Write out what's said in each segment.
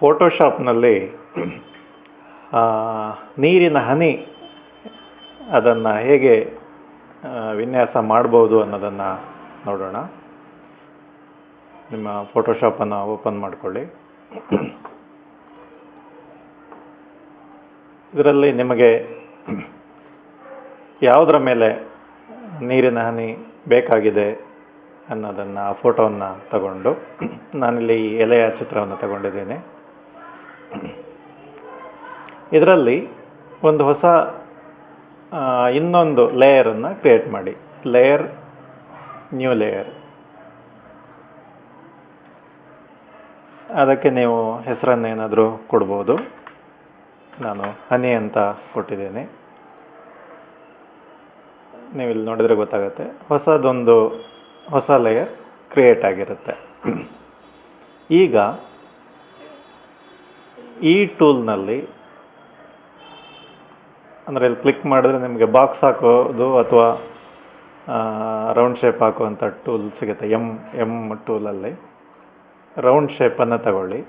ಫೋಟೋಶಾಪ್ನಲ್ಲಿ ನೀರಿನ ಹನಿ ಅದನ್ನು ಹೇಗೆ ವಿನ್ಯಾಸ ಮಾಡ್ಬೋದು ಅನ್ನೋದನ್ನು ನೋಡೋಣ. ನಿಮ್ಮ ಫೋಟೋಶಾಪನ್ನು ಓಪನ್ ಮಾಡಿಕೊಳ್ಳಿ. ಇದರಲ್ಲಿ ನಿಮಗೆ ಯಾವುದರ ಮೇಲೆ ನೀರಿನ ಹನಿ ಬೇಕಾಗಿದೆ ಅನ್ನೋದನ್ನು ಆ ಫೋಟೋವನ್ನು ತಗೊಂಡು, ನಾನಿಲ್ಲಿ ಈ ಎಲೆಯ ಚಿತ್ರವನ್ನು ತಗೊಂಡಿದ್ದೇನೆ. ಇದರಲ್ಲಿ ಒಂದು ಹೊಸ ಇನ್ನೊಂದು ಲೇಯರನ್ನು ಕ್ರಿಯೇಟ್ ಮಾಡಿ. ಲೇಯರ್ ನ್ಯೂ ಲೇಯರ್ ಅದಕ್ಕೆ ನೀವು ಹೆಸರನ್ನೇನಾದರೂ ಕೊಡ್ಬೋದು. ನಾನು ಹನಿ ಅಂತ ಕೊಟ್ಟಿದ್ದೇನೆ. ನೀವು ಇಲ್ಲಿ ನೋಡಿದರೆ ಗೊತ್ತಾಗುತ್ತೆ. ಹೊಸದೊಂದು ಹೊಸ ಲೇಯರ್ ಕ್ರಿಯೇಟ್ ಆಗಿರುತ್ತೆ. ಈಗ ಈ ಟೂಲ್ನಲ್ಲಿ ಅಂದರೆ ಇಲ್ಲಿ ಕ್ಲಿಕ್ ಮಾಡಿದ್ರೆ ನಿಮಗೆ ಬಾಕ್ಸ್ ಹಾಕೋದು ಅಥವಾ ರೌಂಡ್ ಶೇಪ್ ಹಾಕುವಂಥ ಟೂಲ್ ಸಿಗುತ್ತೆ. ಎಂ ಎಂ ಟೂಲಲ್ಲಿ ರೌಂಡ್ ಶೇಪನ್ನು ತಗೊಳ್ಳಿ.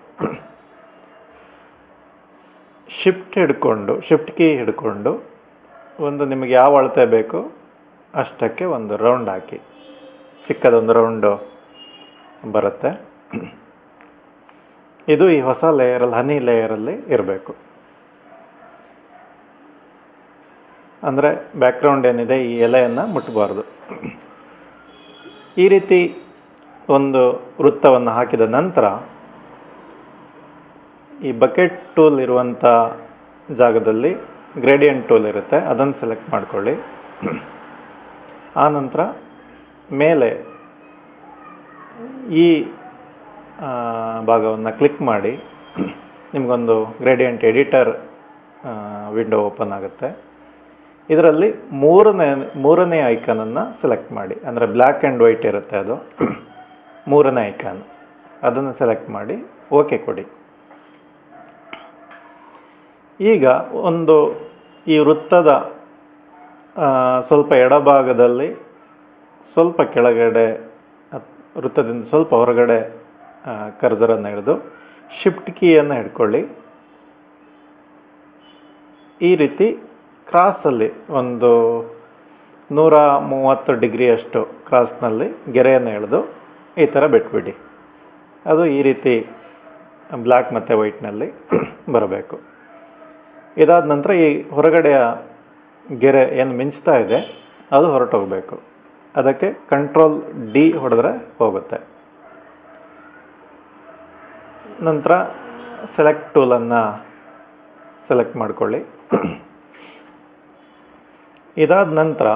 ಶಿಫ್ಟ್ ಹಿಡ್ಕೊಂಡು ಶಿಫ್ಟ್ ಕೀ ಹಿಡ್ಕೊಂಡು ಒಂದು ನಿಮಗೆ ಯಾವ ಅಳತೆ ಬೇಕು ಅಷ್ಟಕ್ಕೆ ಒಂದು ರೌಂಡ್ ಹಾಕಿ. ಚಿಕ್ಕದೊಂದು ರೌಂಡು ಬರುತ್ತೆ. ಇದು ಈ ಹೊಸ ಲೇಯರಲ್ಲಿ ಹನಿ ಲೇಯರಲ್ಲಿ ಇರಬೇಕು. ಅಂದರೆ ಬ್ಯಾಕ್ಗ್ರೌಂಡ್ ಏನಿದೆ, ಈ ಎಲೆಯನ್ನು ಮುಟ್ಟಬಾರ್ದು ಈ ರೀತಿ ಒಂದು ವೃತ್ತವನ್ನು ಹಾಕಿದ ನಂತರ ಈ ಬಕೆಟ್ ಟೂಲ್ ಇರುವಂಥ ಜಾಗದಲ್ಲಿ ಗ್ರೇಡಿಯಂಟ್ ಟೂಲ್ ಇರುತ್ತೆ, ಅದನ್ನು ಸೆಲೆಕ್ಟ್ ಮಾಡಿಕೊಳ್ಳಿ. ಆ ನಂತರ ಮೇಲೆ ಈ ಭಾಗವನ್ನು ಕ್ಲಿಕ್ ಮಾಡಿ, ನಿಮಗೊಂದು ಗ್ರೇಡಿಯಂಟ್ ಎಡಿಟರ್ ವಿಂಡೋ ಓಪನ್ ಆಗುತ್ತೆ. ಇದರಲ್ಲಿ ಮೂರನೇ ಮೂರನೇ ಐಕಾನನ್ನು ಸೆಲೆಕ್ಟ್ ಮಾಡಿ. ಅಂದರೆ ಬ್ಲ್ಯಾಕ್ ಆ್ಯಂಡ್ ವೈಟ್ ಇರುತ್ತೆ ಅದು. ಮೂರನೇ ಐಕಾನ್. ಅದನ್ನು ಸೆಲೆಕ್ಟ್ ಮಾಡಿ. ಓಕೆ ಕೊಡಿ. ಈಗ ಒಂದು ಈ ವೃತ್ತದ ಸ್ವಲ್ಪ ಎಡಭಾಗದಲ್ಲಿ ಸ್ವಲ್ಪ ಕೆಳಗಡೆ, ವೃತ್ತದಿಂದ ಸ್ವಲ್ಪ ಹೊರಗಡೆ ಕರ್ಸರನ್ನು ಹಿಡಿದು ಶಿಫ್ಟ್ ಕೀಯನ್ನು ಹಿಡ್ಕೊಳ್ಳಿ. ಈ ರೀತಿ ಕ್ರಾಸಲ್ಲಿ ಒಂದು ನೂರ ಮೂವತ್ತು ಡಿಗ್ರಿಯಷ್ಟು ಕ್ರಾಸ್ನಲ್ಲಿ ಗೆರೆಯನ್ನು ಎಳೆದು ಈ ಥರ ಬಿಟ್ಬಿಡಿ. ಅದು ಈ ರೀತಿ ಬ್ಲ್ಯಾಕ್ ಮತ್ತು ವೈಟ್ನಲ್ಲಿ ಬರಬೇಕು. ಇದಾದ ನಂತರ ಈ ಹೊರಗಡೆಯ ಗೆರೆ ಏನು ಮಿಂಚ್ತಾ ಇದೆ, ಅದು ಹೊರಟೋಗಬೇಕು. ಅದಕ್ಕೆ ಕಂಟ್ರೋಲ್ ಡಿ ಹೊಡೆದ್ರೆ ಹೋಗುತ್ತೆ. ನಂತರ ಸೆಲೆಕ್ಟ್ ಟೂಲನ್ನು ಸೆಲೆಕ್ಟ್ ಮಾಡ್ಕೊಳ್ಳಿ. ಇದಾದ ನಂತರ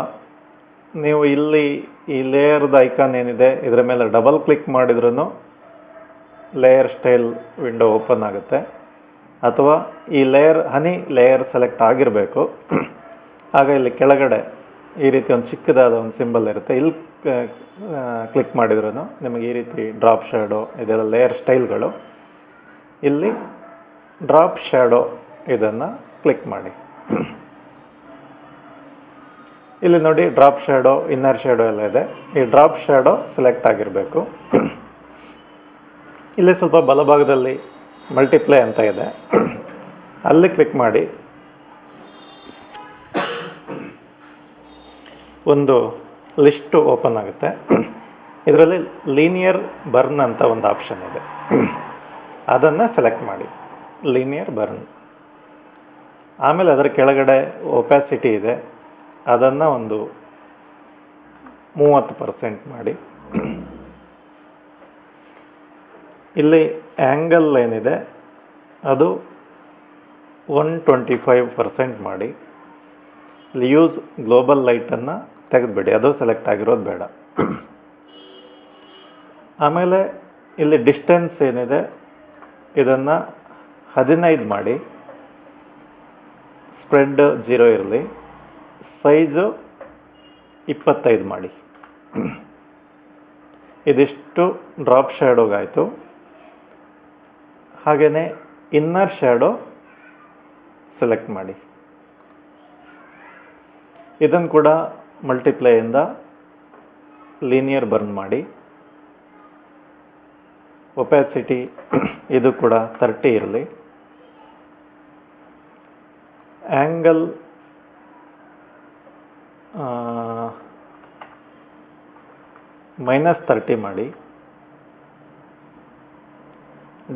ನೀವು ಇಲ್ಲಿ ಈ ಲೇಯರ್ದ ಐಕಾನ್ ಏನಿದೆ, ಇದರ ಮೇಲೆ ಡಬಲ್ ಕ್ಲಿಕ್ ಮಾಡಿದ್ರೂ ಲೇಯರ್ ಸ್ಟೈಲ್ ವಿಂಡೋ ಓಪನ್ ಆಗುತ್ತೆ. ಅಥವಾ ಈ ಲೇಯರ್ ಹನಿ ಲೇಯರ್ ಸೆಲೆಕ್ಟ್ ಆಗಿರಬೇಕು. ಆಗ ಇಲ್ಲಿ ಕೆಳಗಡೆ ಈ ರೀತಿ ಒಂದು ಚಿಕ್ಕದಾದ ಒಂದು ಸಿಂಬಲ್ ಇರುತ್ತೆ. ಇಲ್ಲಿ ಕ್ಲಿಕ್ ಮಾಡಿದ್ರೂ ನಿಮಗೆ ಈ ರೀತಿ ಡ್ರಾಪ್ ಶ್ಯಾಡೋ ಇದೆಲ್ಲ ಲೇಯರ್ ಸ್ಟೈಲ್ಗಳು ಇಲ್ಲಿ ಡ್ರಾಪ್ ಶ್ಯಾಡೋ ಇದನ್ನು ಕ್ಲಿಕ್ ಮಾಡಿ. ಇಲ್ಲಿ ನೋಡಿ ಡ್ರಾಪ್ ಶ್ಯಾಡೋ ಇನ್ನರ್ ಶ್ಯಾಡೋ ಎಲ್ಲ ಇದೆ. ಈ ಡ್ರಾಪ್ ಶ್ಯಾಡೋ ಸೆಲೆಕ್ಟ್ ಆಗಿರಬೇಕು. ಇಲ್ಲಿ ಸ್ವಲ್ಪ ಬಲಭಾಗದಲ್ಲಿ ಮಲ್ಟಿಪ್ಲೈ ಅಂತ ಇದೆ. ಅಲ್ಲಿ ಕ್ಲಿಕ್ ಮಾಡಿ. ಒಂದು ಲಿಸ್ಟು ಓಪನ್ ಆಗುತ್ತೆ. ಇದರಲ್ಲಿ ಲೀನಿಯರ್ ಬರ್ನ್ ಅಂತ ಒಂದು ಆಪ್ಷನ್ ಇದೆ. ಅದನ್ನು ಸೆಲೆಕ್ಟ್ ಮಾಡಿ. ಲೀನಿಯರ್ ಬರ್ನ್ ಆಮೇಲೆ ಅದರ ಕೆಳಗಡೆ ಒಪ್ಯಾಸಿಟಿ ಇದೆ. ಅದನ್ನು ಒಂದು ಮೂವತ್ತು ಪರ್ಸೆಂಟ್ ಮಾಡಿ. ಇಲ್ಲಿ ಆ್ಯಂಗಲ್ ಏನಿದೆ, ಅದು ಒನ್ ಟ್ವೆಂಟಿ ಫೈವ್ ಪರ್ಸೆಂಟ್ ಮಾಡಿ. ಇಲ್ಲಿ ಯೂಸ್ ಗ್ಲೋಬಲ್ ಲೈಟನ್ನು ತೆಗೆದುಬಿಡಿ, ಅದು ಸೆಲೆಕ್ಟ್ ಆಗಿರೋದು ಬೇಡ. ಆಮೇಲೆ ಇಲ್ಲಿ ಡಿಸ್ಟೆನ್ಸ್ ಏನಿದೆ, ಇದನ್ನು ಹದಿನೈದು ಮಾಡಿ. ಸ್ಪ್ರೆಡ್ ಜೀರೋ ಇರಲಿ. ಸೈಜು ಇಪ್ಪತ್ತೈದು ಮಾಡಿ. ಇದಿಷ್ಟು ಡ್ರಾಪ್ ಶ್ಯಾಡೋಗಾಯಿತು ಹಾಗೆಯೇ ಇನ್ನರ್ ಶ್ಯಾಡೋ ಸೆಲೆಕ್ಟ್ ಮಾಡಿ. ಇದನ್ನು ಕೂಡ ಮಲ್ಟಿಪ್ಲೈಯಿಂದ ಲೀನಿಯರ್ ಬರ್ನ್ ಮಾಡಿ. ಒಪ್ಯಾಸಿಟಿ ಇದು ಕೂಡ ತರ್ಟಿ ಇರಲಿ. ಆ್ಯಂಗಲ್ ಮೈನಸ್ ತರ್ಟಿ ಮಾಡಿ.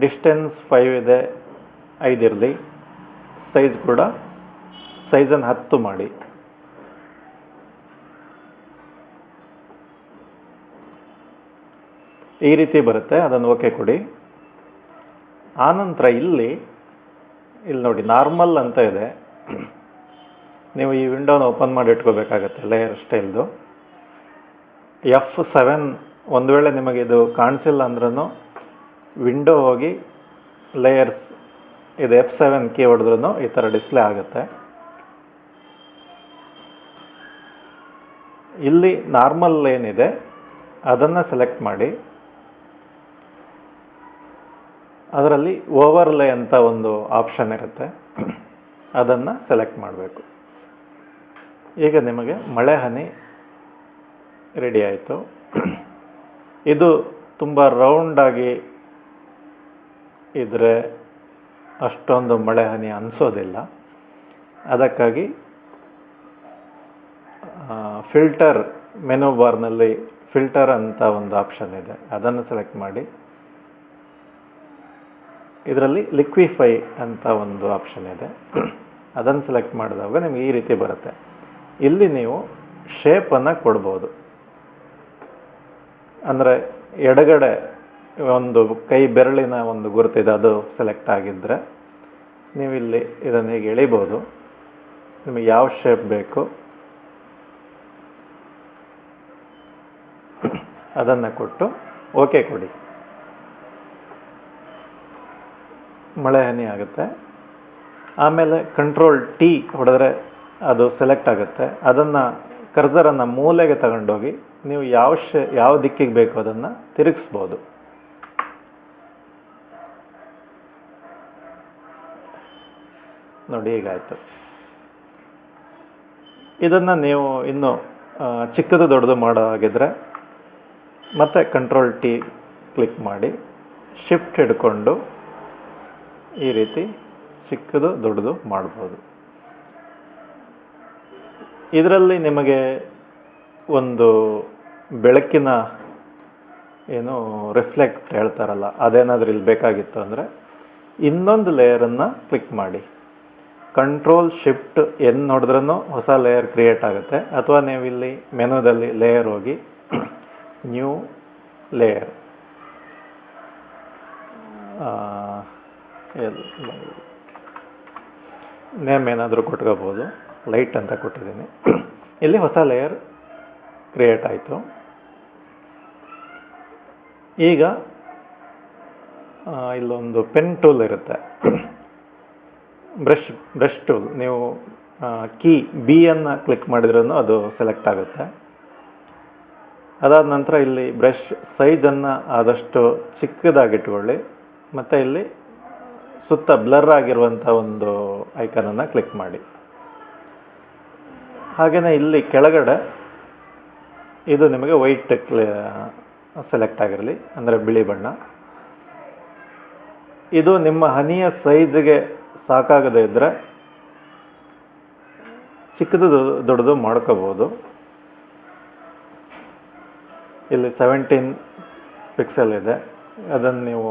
ಡಿಸ್ಟೆನ್ಸ್ ಫೈವ್ ಇದೆ ಐದಿರಲಿ ಸೈಜ್ ಕೂಡ ಸೈಜನ್ನು ಹತ್ತು ಮಾಡಿ. ಈ ರೀತಿ ಬರುತ್ತೆ, ಅದನ್ನು ಓಕೆ ಕೊಡಿ. ಆನಂತರ ಇಲ್ಲಿ ಇಲ್ಲಿ ನೋಡಿ ನಾರ್ಮಲ್ ಅಂತ ಇದೆ. ನೀವು ಈ ವಿಂಡೋನ ಓಪನ್ ಮಾಡಿ ಇಟ್ಕೋಬೇಕಾಗತ್ತೆ ಲೇಯರ್ ಸ್ಟೈಲ್ದು ಎಫ್ ಸೆವೆನ್ ಒಂದು ವೇಳೆ ನಿಮಗೆ ಇದು ಕಾಣಿಸಿಲ್ಲ ಅಂದ್ರೂ ವಿಂಡೋ ಹೋಗಿ ಲೇಯರ್ಸ್ ಇದು ಎಫ್ ಸೆವೆನ್ ಕೀ ಹೊಡೆದ್ರೂ ಈ ಥರ ಡಿಸ್ಪ್ಲೇ ಆಗುತ್ತೆ. ಇಲ್ಲಿ ನಾರ್ಮಲ್ ಏನಿದೆ ಅದನ್ನು ಸೆಲೆಕ್ಟ್ ಮಾಡಿ. ಅದರಲ್ಲಿ ಓವರ್ಲೇ ಅಂತ ಒಂದು ಆಪ್ಷನ್ ಇರುತ್ತೆ. ಅದನ್ನು ಸೆಲೆಕ್ಟ್ ಮಾಡಬೇಕು. ಈಗ ನಿಮಗೆ ಮಳೆ ಹನಿ ರೆಡಿ ಆಯಿತು. ಇದು ತುಂಬ ರೌಂಡಾಗಿ ಇದ್ದರೆ ಅಷ್ಟೊಂದು ಮಳೆ ಹನಿ ಅನಿಸೋದಿಲ್ಲ. ಅದಕ್ಕಾಗಿ ಫಿಲ್ಟರ್ ಮೆನು ಬಾರ್ನಲ್ಲಿ ಫಿಲ್ಟರ್ ಅಂತ ಒಂದು ಆಪ್ಷನ್ ಇದೆ. ಅದನ್ನು ಸೆಲೆಕ್ಟ್ ಮಾಡಿ. ಇದರಲ್ಲಿ ಲಿಕ್ವಿಫೈ ಅಂತ ಒಂದು ಆಪ್ಷನ್ ಇದೆ. ಅದನ್ನು ಸೆಲೆಕ್ಟ್ ಮಾಡಿದಾಗ ನಿಮಗೆ ಈ ರೀತಿ ಬರುತ್ತೆ. ಇಲ್ಲಿ ನೀವು ಶೇಪನ್ನು ಕೊಡ್ಬೋದು. ಅಂದರೆ ಎಡಗಡೆ ಒಂದು ಕೈ ಬೆರಳಿನ ಒಂದು ಗುರುತಿದೆ, ಅದು ಸೆಲೆಕ್ಟ್ ಆಗಿದ್ದರೆ ನೀವು ಇಲ್ಲಿ ಇದನ್ನು ಹೀಗೆ ಎಳಿಬೋದು. ನಿಮಗೆ ಯಾವ ಶೇಪ್ ಬೇಕು ಅದನ್ನು ಕೊಟ್ಟು ಓಕೆ ಕೊಡಿ. ಮಳೆ ಹನಿ ಆಗುತ್ತೆ. ಆಮೇಲೆ ಕಂಟ್ರೋಲ್ ಟಿ ಹೊಡೆದ್ರೆ ಅದು ಸೆಲೆಕ್ಟ್ ಆಗುತ್ತೆ. ಅದನ್ನು ಕರ್ಸರನ್ನು ಮೂಲೆಗೆ ತಗೊಂಡೋಗಿ ನೀವು ಯಾವ ಶೇ, ಯಾವ ದಿಕ್ಕಿಗೆ ಬೇಕೋ ಅದನ್ನು ತಿರುಗಿಸ್ಬೋದು. ನೋಡಿ ಹೀಗಾಯಿತು. ಇದನ್ನು ನೀವು ಇನ್ನು ಚಿಕ್ಕದು ದೊಡ್ಡದು ಮಾಡೋ ಹಾಗಿದ್ರೆ ಮತ್ತೆ ಕಂಟ್ರೋಲ್ ಟಿ ಕ್ಲಿಕ್ ಮಾಡಿ ಶಿಫ್ಟ್ ಹಿಡ್ಕೊಂಡು ಈ ರೀತಿ ಚಿಕ್ಕದು ದೊಡ್ಡದು ಮಾಡ್ಬೋದು. ಇದರಲ್ಲಿ ನಿಮಗೆ ಒಂದು ಬೆಳಕಿನ ಏನು ರಿಫ್ಲೆಕ್ಟ್ ಹೇಳ್ತಾರಲ್ಲ, ಅದೇನಾದರೂ ಇಲ್ಲಿ ಬೇಕಾಗಿತ್ತು ಅಂದರೆ ಇನ್ನೊಂದು ಲೇಯರನ್ನು ಕ್ಲಿಕ್ ಮಾಡಿ. ಕಂಟ್ರೋಲ್ ಶಿಫ್ಟ್ ಎನ್ ನೋಡಿದ್ರೂ ಹೊಸ ಲೇಯರ್ ಕ್ರಿಯೇಟ್ ಆಗುತ್ತೆ. ಅಥವಾ ನೀವು ಇಲ್ಲಿ ಮೆನುದಲ್ಲಿ ಲೇಯರ್ ಹೋಗಿ ನ್ಯೂ ಲೇಯರ್. ನೇಮ್ ಏನಾದರೂ ಕೊಟ್ಕೋಬೋದು. ಲೈಟ್ ಅಂತ ಕೊಟ್ಟಿದ್ದೀನಿ. ಇಲ್ಲಿ ಹೊಸ ಲೇಯರ್ ಕ್ರಿಯೇಟ್ ಆಯಿತು. ಈಗ ಇಲ್ಲೊಂದು ಪೆನ್ ಟೂಲ್ ಇರುತ್ತೆ. ಬ್ರಷ್ ಬ್ರಷ್ ಟೂಲ್ ನೀವು ಕೀ ಬಿ ಅನ್ನು ಕ್ಲಿಕ್ ಮಾಡಿದ್ರೂ ಅದು ಸೆಲೆಕ್ಟ್ ಆಗುತ್ತೆ. ಅದಾದ ನಂತರ ಇಲ್ಲಿ ಬ್ರಷ್ ಸೈಜನ್ನು ಆದಷ್ಟು ಚಿಕ್ಕದಾಗಿಟ್ಕೊಳ್ಳಿ. ಮತ್ತು ಇಲ್ಲಿ ಸುತ್ತ ಬ್ಲರ್ ಆಗಿರುವಂಥ ಒಂದು ಐಕನನ್ನು ಕ್ಲಿಕ್ ಮಾಡಿ. ಹಾಗೆಯೇ ಇಲ್ಲಿ ಕೆಳಗಡೆ ಇದು ನಿಮಗೆ ವೈಟ್ ಸೆಲೆಕ್ಟ್ ಆಗಿರಲಿ, ಅಂದರೆ ಬಿಳಿ ಬಣ್ಣ. ಇದು ನಿಮ್ಮ ಹನಿಯ ಸೈಜ್ಗೆ ಸಾಕಾಗದೇ ಇದ್ದರೆ ಚಿಕ್ಕದು ದೊಡ್ಡದು ಮಾಡ್ಕೋಬೋದು. ಇಲ್ಲಿ ಸೆವೆಂಟೀನ್ ಪಿಕ್ಸೆಲ್ ಇದೆ. ಅದನ್ನು ನೀವು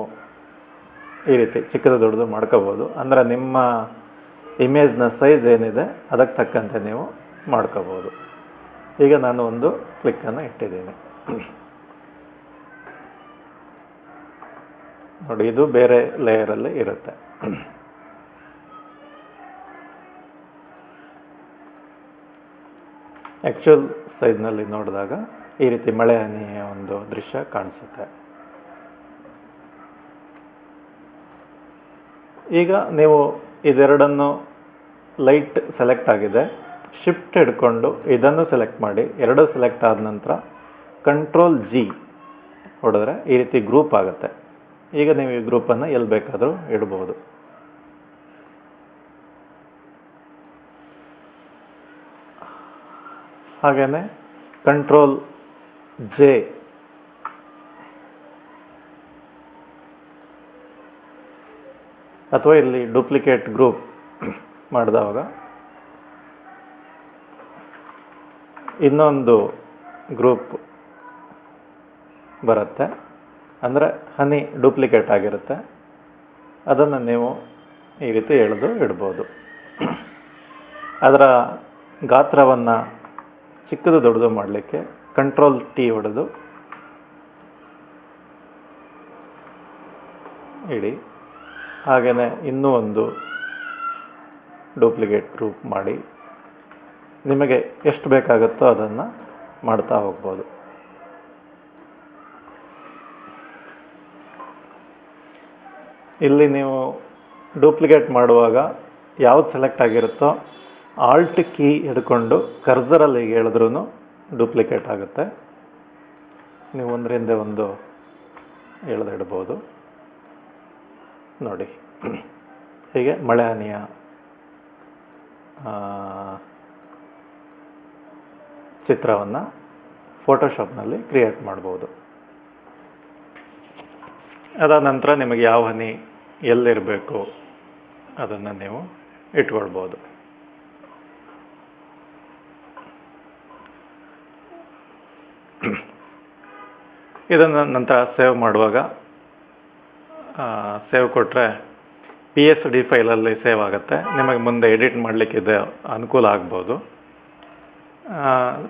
ಈ ರೀತಿ ಚಿಕ್ಕದು ದೊಡ್ಡದು ಮಾಡ್ಕೋಬೋದು. ಅಂದರೆ ನಿಮ್ಮ ಇಮೇಜ್ನ ಸೈಜ್ ಏನಿದೆ, ಅದಕ್ಕೆ ತಕ್ಕಂತೆ ನೀವು ಮಾಡ್ಕೋಬೋದು ಈಗ ನಾನು ಒಂದು ಕ್ಲಿಕ್ಕನ್ನು ಇಟ್ಟಿದ್ದೀನಿ. ನೋಡಿ, ಇದು ಬೇರೆ ಲೇಯರಲ್ಲಿ ಇರುತ್ತೆ. ಆ್ಯಕ್ಚುಯಲ್ ಸೈಜ್ನಲ್ಲಿ ನೋಡಿದಾಗ ಈ ರೀತಿ ಮಳೆ ಹನಿಯ ಒಂದು ದೃಶ್ಯ ಕಾಣಿಸುತ್ತೆ. ಈಗ ನೀವು ಇದೆರಡನ್ನು ಲೈಟ್ ಸೆಲೆಕ್ಟ್ ಆಗಿದೆ. ಶಿಫ್ಟ್ ಹಿಡ್ಕೊಂಡು ಇದನ್ನು ಸೆಲೆಕ್ಟ್ ಮಾಡಿ, ಎರಡು ಸೆಲೆಕ್ಟ್ ಆದ ನಂತರ ಕಂಟ್ರೋಲ್ ಜಿ ಹೊಡೆದ್ರೆ ಈ ರೀತಿ ಗ್ರೂಪ್ ಆಗುತ್ತೆ. ಈಗ ನೀವು ಈ ಗ್ರೂಪನ್ನು ಎಲ್ಲಿ ಬೇಕಾದರೂ ಇಡ್ಬೋದು. ಹಾಗೆಯೇ ಕಂಟ್ರೋಲ್ ಜೆ ಅಥವಾ ಇಲ್ಲಿ ಡೂಪ್ಲಿಕೇಟ್ ಗ್ರೂಪ್ ಮಾಡಿದವಾಗ ಇನ್ನೊಂದು ಗ್ರೂಪ್ ಬರುತ್ತೆ. ಅಂದರೆ ಹನಿ ಡೂಪ್ಲಿಕೇಟ್ ಆಗಿರುತ್ತೆ. ಅದನ್ನು ನೀವು ಈ ರೀತಿ ಎಳೆದು ಇಡ್ಬೋದು. ಅದರ ಗಾತ್ರವನ್ನು ಚಿಕ್ಕದು ದೊಡ್ಡದು ಮಾಡಲಿಕ್ಕೆ ಕಂಟ್ರೋಲ್ ಟಿ ಹೊಡೆದು ಇಡಿ. ಹಾಗೆಯೇ ಇನ್ನೂ ಒಂದು ಡೂಪ್ಲಿಕೇಟ್ ಗ್ರೂಪ್ ಮಾಡಿ. ನಿಮಗೆ ಎಷ್ಟು ಬೇಕಾಗುತ್ತೋ ಅದನ್ನು ಮಾಡ್ತಾ ಹೋಗ್ಬೋದು. ಇಲ್ಲಿ ನೀವು ಡೂಪ್ಲಿಕೇಟ್ ಮಾಡುವಾಗ ಯಾವ್ದು ಸೆಲೆಕ್ಟ್ ಆಗಿರುತ್ತೋ ಆಲ್ಟ್ ಕೀ ಹಿಡ್ಕೊಂಡು ಕರ್ಸರಲ್ಲಿ ಹೇಳಿದ್ರೂ ಡೂಪ್ಲಿಕೇಟ್ ಆಗುತ್ತೆ. ನೀವು ಒಂದರಿಂದ ಒಂದು ಎಳೆದಿಡ್ಬೋದು. ನೋಡಿ. ಹೀಗೆ ಮಳೆ ಹನಿಯ ಚಿತ್ರವನ್ನು ಫೋಟೋಶಾಪ್ನಲ್ಲಿ ಕ್ರಿಯೇಟ್ ಮಾಡ್ಬೋದು. ಅದಾದ ನಂತರ ನಿಮಗೆ ಯಾವ ಹನಿ ಎಲ್ಲಿರಬೇಕು ಅದನ್ನು ನೀವು ಇಟ್ಕೊಳ್ಬೋದು. ಇದನ್ನು ನಂತರ ಸೇವ್ ಮಾಡುವಾಗ ಸೇವ್ ಕೊಟ್ಟರೆ ಪಿ ಎಸ್ ಡಿ ಫೈಲಲ್ಲಿ ಸೇವ್ ಆಗುತ್ತೆ. ನಿಮಗೆ ಮುಂದೆ ಎಡಿಟ್ ಮಾಡಲಿಕ್ಕೆ ಇದು ಅನುಕೂಲ ಆಗ್ಬೋದು.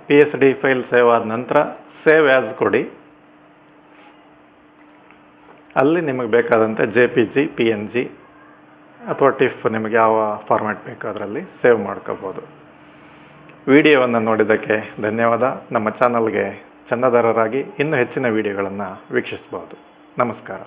P S D file save ಆದ ನಂತರ ಸೇವ್ ಆ್ಯಸ್ ಕೊಡಿ. ಅಲ್ಲಿ ನಿಮಗೆ ಬೇಕಾದಂತೆ J P G P N G ಅಥವಾ ಟಿಫ್ ನಿಮಗೆ ಯಾವ ಫಾರ್ಮ್ಯಾಟ್ ಬೇಕೋ ಅದರಲ್ಲಿ ಸೇವ್ ಮಾಡ್ಕೋಬೋದು. ವಿಡಿಯೋವನ್ನು ನೋಡಿದ್ದಕ್ಕೆ ಧನ್ಯವಾದ. ನಮ್ಮ ಚಾನಲ್ಗೆ ಚಂದಾದಾರರಾಗಿ ಇನ್ನೂ ಹೆಚ್ಚಿನ ವಿಡಿಯೋಗಳನ್ನು ವೀಕ್ಷಿಸ್ಬೋದು ನಮಸ್ಕಾರ.